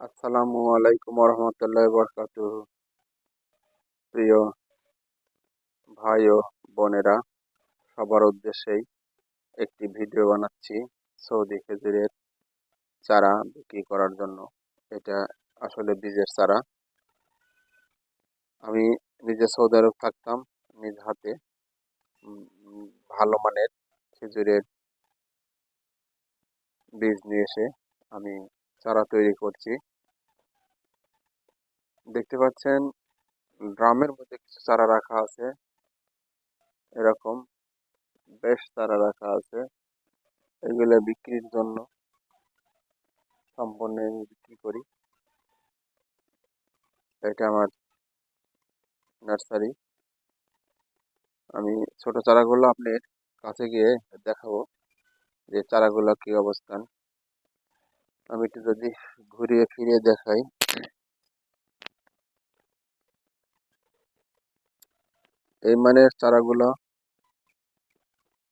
আসসালামু আলাইকুম রহমতুল্লাহ বরকাত প্রিয় ভাই ও বোনেরা, সবার উদ্দেশ্যেই একটি ভিডিও বানাচ্ছি সৌদি খেজুরের চারা বিক্রি করার জন্য। এটা আসলে বীজের চারা। আমি নিজে সৌদি আরব থাকতাম, নিজ হাতে। ভালো মানের খেজুরের বীজ নিয়ে এসে আমি চারা তৈরি করছি। দেখতে পাচ্ছেন, ড্রামের মধ্যে কিছু চারা রাখা আছে। এরকম বেশ চারা রাখা আছে। এগুলো বিক্রির জন্য সম্পূর্ণ বিক্রি করি। এটা আমার নার্সারি। আমি ছোট চারাগুলো আপনার কাছে গিয়ে দেখাবো যে চারাগুলো কি অবস্থান। আমি একটু যদি ঘুরিয়ে ফিরিয়ে দেখাই। এই মানের চারাগুলো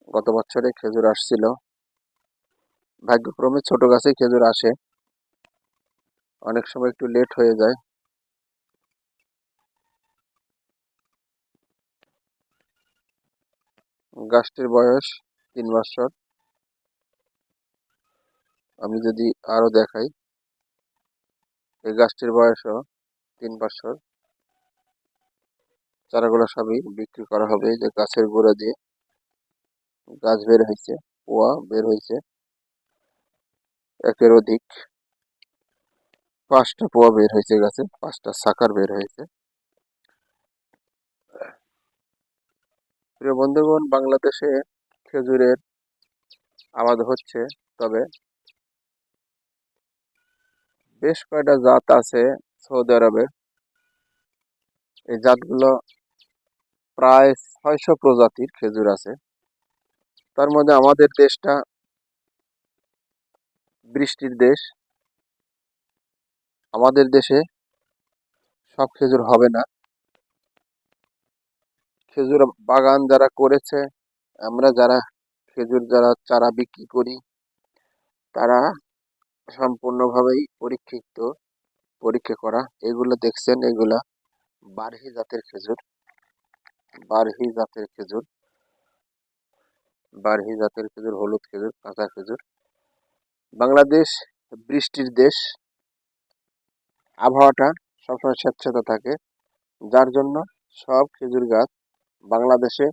গত বছরে খেজুর আসছিল। ভাগ্যক্রমে ছোট গাছে খেজুর আসে। অনেক সময় একটু লেট হয়ে যায়। গাছটির বয়স তিন বছর। আমি যদি আরও দেখাই, এই গাছটির বয়সও তিন বছর। চারাগুলো সবই বিক্রি করা হবে যে গাছের গোড়া দিয়ে। গাছ বের হয়েছে, পোয়া বের হয়েছে। একের অধিক পাঁচটা পোয়া বের হয়েছে গাছে, পাঁচটা সাকার বের হয়েছে। প্রিয় বন্ধুগণ, বাংলাদেশে খেজুরের আবাদ হচ্ছে, তবে বেশ কয়টা জাত আছে সৌদি আরবে? এই জাতগুলো প্রায় ছয়শো প্রজাতির খেজুর আছে। তার মধ্যে আমাদের দেশটা বৃষ্টির দেশ। আমাদের দেশে সব খেজুর হবে না। খেজুর বাগান যারা করেছে, আমরা যারা খেজুর যারা চারা বিক্রি করি, তারা সম্পূর্ণভাবেই পরীক্ষিত, পরীক্ষা করা। এগুলো দেখছেন, এগুলা বারহি জাতের খেজুর। বারহি জাতের খেজুর। বারহি জাতের খেজুর, হলুদ খেজুর, কাঁচা খেজুর। বাংলাদেশ বৃষ্টির দেশ। আবহাওয়াটা সবসময় স্বেচ্ছাতা থাকে। যার জন্য সব খেজুর গাছ বাংলাদেশে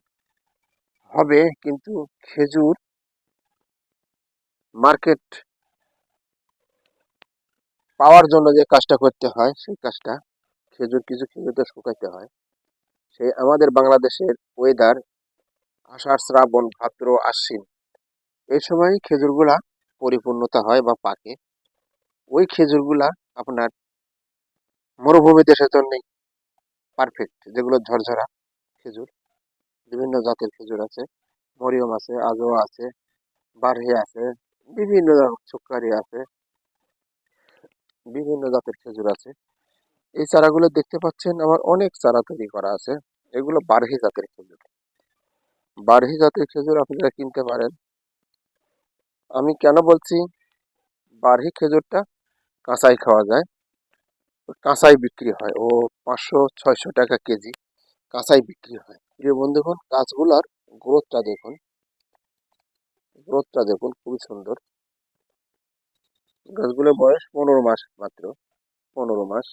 হবে, কিন্তু খেজুর মার্কেট পাওয়ার জন্য যে কাজটা করতে হয়, সেই কাজটা খেজুর, কিছু খেজুরটা শুকাইতে হয়। সেই আমাদের বাংলাদেশের ওয়েদার আষাঢ়, শ্রাবণ, ভাদ্র, আশ্বিন, এই সময় খেজুরগুলা পরিপূর্ণতা হয় বা পাকে। ওই খেজুরগুলা আপনার মরুভূমি দেশের জন্যই পারফেক্ট যেগুলো ঝরঝরা খেজুর, বিভিন্ন জাতের খেজুর আছে। মরিয়ম আছে আজও আছে, বারহি আছে, বিভিন্ন সুকারি আছে। বিভিন্ন জাতের খেজুর আছে। এই চারাগুলো দেখতে পাচ্ছেন আমার অনেক চারা তৈরি করা আছে। এগুলো বারহি জাতের খেজুর। বারহি জাতের খেজুর আপনারা কিনতে পারেন। আমি কেন বলছি বারহি খেজুরটা কাঁচাই খাওয়া যায়? কাঁচাই বিক্রি হয়। ও পাঁচশো, ছয়শো টাকা কেজি কাঁচাই বিক্রি হয়। প্রিয় বন্ধুগণ, গাছগুলার গ্রোথটা দেখুন। গ্রোথটা দেখুন, খুবই সুন্দর। গাছগুলোর বয়স পনেরো মাস মাত্র, পনেরো মাস।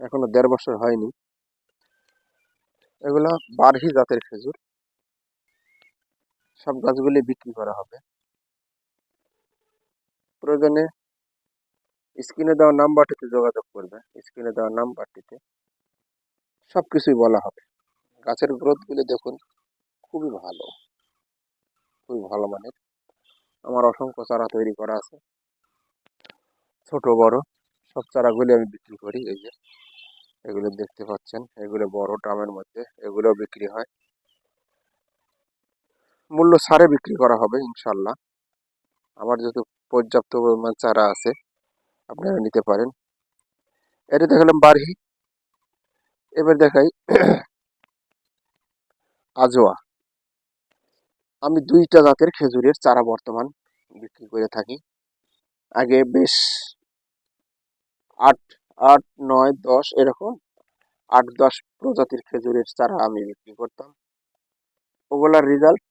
এখনও দেড় বছর হয়নি। এগুলো বারহি জাতের খেজুর। সব গাছগুলি বিক্রি করা হবে। প্রয়োজনে স্ক্রিনে দেওয়া নাম্বারটিতে যোগাযোগ করবে। স্ক্রিনে দেওয়া নাম্বারটিতে সব কিছুই বলা হবে। গাছের গ্রোথগুলি দেখুন, খুবই ভালো। খুবই ভালো মানের। আমার অসংখ্য চারা তৈরি করা আছে। ছোট, বড়, সব চারাগুলি আমি বিক্রি করি, এই যে। এগুলো দেখতে পাচ্ছেন, এগুলো বড় ড্রামের মধ্যে এগুলো বিক্রি হয়। মূল্য সারে বিক্রি করা হবে ইনশাল্লাহ আমার যেহেতু পর্যাপ্ত পরিমাণ চারা আছে, আপনারা নিতে পারেন। এটা দেখালাম বারহি। এবার দেখাই, আজোয়া। আমি দুইটা জাতের খেজুরের চারা বর্তমান বিক্রি করে থাকি। আগে বেশ আট আট, নয়, দশ এরকম, আট, দশ প্রজাতির খেজুরের চারা আমি বিক্রি করতাম। ওগুলার রেজাল্ট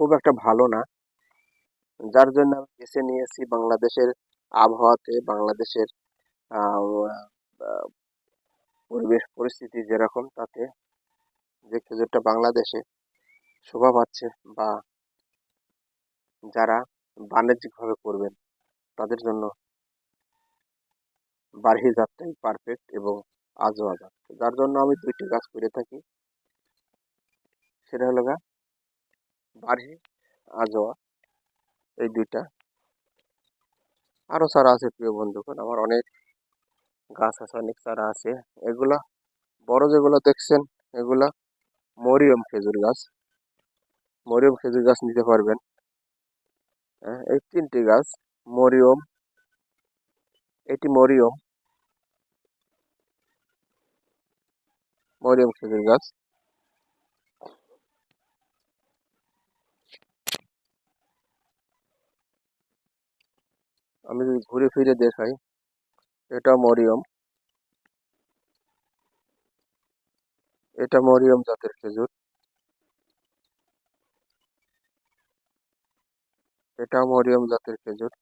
খুব একটা ভালো না। যার জন্য আমি বেছে নিয়েছি বাংলাদেশের আবহাওয়াতে, বাংলাদেশের পরিবেশ, পরিস্থিতি যেরকম তাতে যে খেজুরটা বাংলাদেশে শোভা পাচ্ছে বা যারা বাণিজ্যিকভাবে করবেন, তাদের জন্য বারহি জাতটাই পারফেক্ট এবং আজোয়া জাত যার জন্য আমি দুইটি গাছ করে থাকি। সেটা হলো গা, বারহি আজোয়া এই দুইটা। আরও চারা আছে প্রিয় বন্ধুগণ, আমার অনেক গাছ আছে, অনেক চারা আছে। এগুলা, বড় যেগুলো দেখছেন, এগুলা মরিয়ম খেজুর গাছ। মরিয়ম খেজুর গাছ নিতে পারবেন। হ্যাঁ, এই তিনটি গাছ মরিয়ম এটি মরিয়ম মরিয়ম খেজুর গাছ। আমি যদি ঘুরে ফিরে দেখাই এটা মরিয়ম। এটা মরিয়ম জাতের খেজুর। এটা মরিয়ম জাতের খেজুর।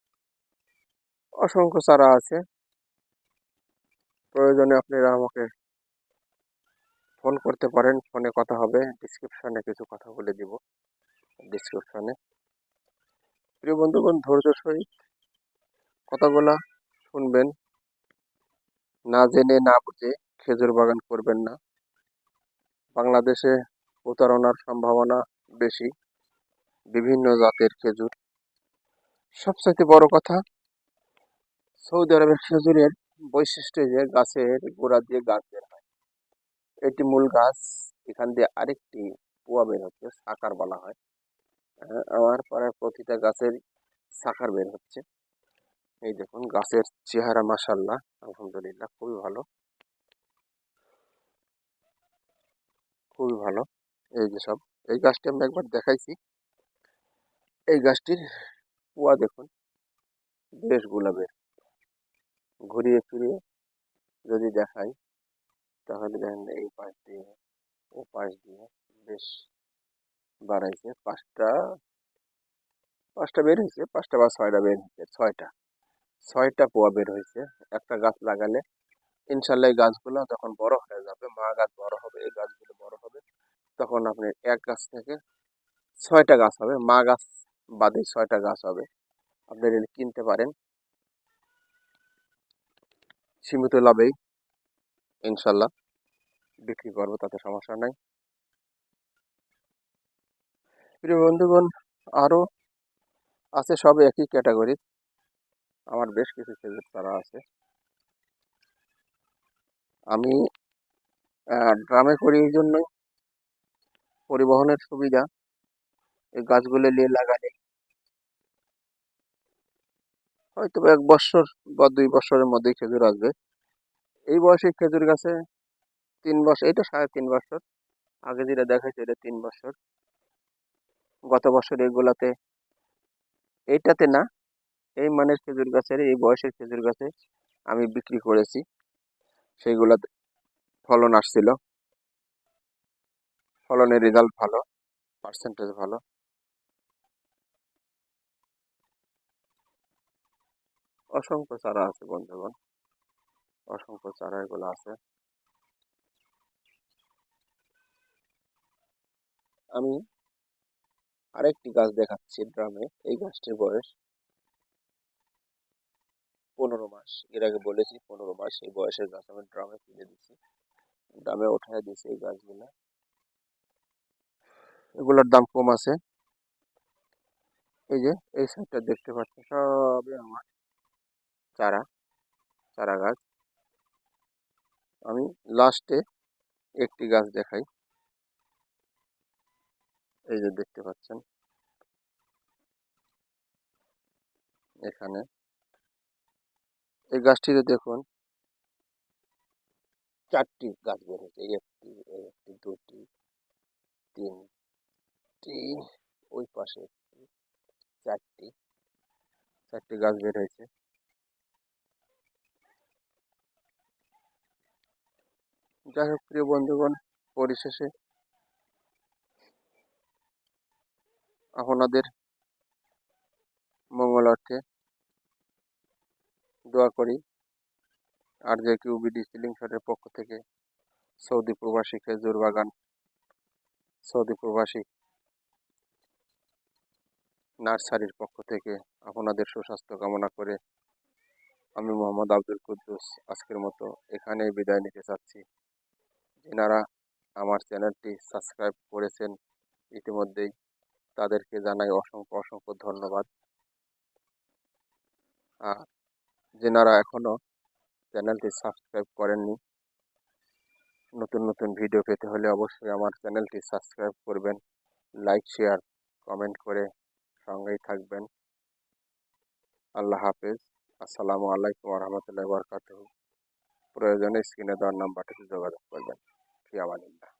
অসংখ্য চারা আছে। প্রয়োজনে আপনারা আমাকে ফোন করতে পারেন ফোনে কথা হবে ডিসক্রিপশনে কিছু কথা বলে দিব। ডিসক্রিপশনে প্রিয় বন্ধুগণ, ধৈর্য সহিত কথাগুলা শুনবেন। না জেনে, না বুঝে খেজুর বাগান করবেন না। বাংলাদেশে প্রতারণার সম্ভাবনা বেশি। বিভিন্ন জাতের খেজুর সবচাইতে বড় কথা সৌদি আরবের খেজুরের বৈশিষ্ট্য যে গাছের গোড়া দিয়ে গাছ বের হয়। এটি মূল গাছ এখান দিয়ে আরেকটি পোয়া বের হচ্ছে সাকার বলা হয়। হ্যাঁ, আমার পাড়ার প্রতিটা গাছের সাকার বের হচ্ছে। এই দেখুন গাছের চেহারা মাসাল্লাহ আলহামদুলিল্লাহ খুবই ভালো। খুবই ভালো এই যে সব। এই গাছটি আমি একবার দেখাইছি। এই গাছটির কুয়া দেখুন। বেশ গোলাপের। ঘুরিয়ে ফিরিয়ে যদি দেখাই, তাহলে দেখেন এই পাশ দিয়ে, ও পাশ দিয়ে বেশ বাড়াইছে। পাঁচটা পাঁচটা বের হয়েছে, পাঁচটা বা ছয়টা বের হয়েছে, ছয়টা। ছয়টা পোয়া বের হয়েছে। একটা গাছ লাগালে ইনশাল্লাহ এই গাছগুলো যখন বড় হয়ে যাবে, মা গাছ বড় হবে, এই গাছগুলো বড় হবে। তখন আপনি এক গাছ থেকে ছয়টা গাছ হবে, মা গাছ বাদে ছয়টা গাছ হবে। আপনি রেল কিনতে পারেন। সীমিত লাভেই ইনশাল্লাহ বিক্রি করব, তাতে সমস্যা নাই। প্রিয় বন্ধুগণ, আরও আছে সব একই ক্যাটাগরি। আমার বেশ কিছু খেজুর চারা আছে। আমি ড্রামে করি এই জন্যই। পরিবহনের সুবিধা। এই গাছগুলো নিয়ে লাগালে হয়তো এক বছর বা দুই বছরের মধ্যেই খেজুর আসবে। এই বয়সে খেজুর গাছে তিন বছর এটা সাড়ে তিন বছর। আগে যেটা দেখাইছে এটা তিন বছর। গত বছর এগুলাতে এইটাতে না, এই মানের খেজুর গাছের, এই বয়সের খেজুর গাছে আমি বিক্রি করেছি। সেইগুলাতে ফলন আসছিল। ফলনের রেজাল্ট ভালো পার্সেন্টেজ ভালো। অসংখ্য চারা আছে বন্ধুগণ। অসংখ্য চারা এগুলো আছে। আমি আরেকটি গাছ দেখাচ্ছি ড্রামে, এই গাছটির বয়স পনেরো মাস। এর আগে বলেছি পনেরো মাস, এই বয়সের গাছ আমি ড্রামে তুলে দিচ্ছি ড্রামে উঠায় দিছি এই গাছগুলো। এগুলোর দাম কম আছে। এই যে, এই সাইডটা দেখতে পাচ্ছেন, সবই আমার। চারা চারা গাছ। আমি লাস্টে একটি গাছ দেখাই। এই যে দেখতে পাচ্ছেন। এখানে। এই গাছটিতে দেখুন, চারটি গাছ বের হয়েছে। একটি একটি, দুটি, তিনটি, ওই পাশে চারটি চারটি গাছ বের হয়েছে। যাই হোক, প্রিয় বন্ধুগণ, পরিশেষে আপনাদের মঙ্গলার্থে দোয়া করি। আর যে কিউ বিডি সিলিং শটের পক্ষ থেকে সৌদি প্রবাসী খেজুর বাগান, সৌদি প্রবাসী নার্সারির পক্ষ থেকে আপনাদের সুস্বাস্থ্য কামনা করে আমি মোহাম্মদ আব্দুল কুদ্দুস। আজকের মতো এখানেই বিদায় নিতে চাচ্ছি। যেনারা আমার চ্যানেলটি সাবস্ক্রাইব করেছেন ইতিমধ্যেই, তাদেরকে জানাই অসংখ্য অসংখ্য ধন্যবাদ। আর যেনারা এখনও চ্যানেলটি সাবস্ক্রাইব করেননি, নতুন নতুন ভিডিও পেতে হলে অবশ্যই আমার চ্যানেলটি সাবস্ক্রাইব করবেন, লাইক, শেয়ার, কমেন্ট করে সঙ্গেই থাকবেন। আল্লাহ হাফেজ। আসসালামু আলাইকুম রহমতুল্লাহ বরকাত প্রয়োজনে স্ক্রিনে দেওয়ার নাম্বারটিতে যোগাযোগ করবেন। García Valenda.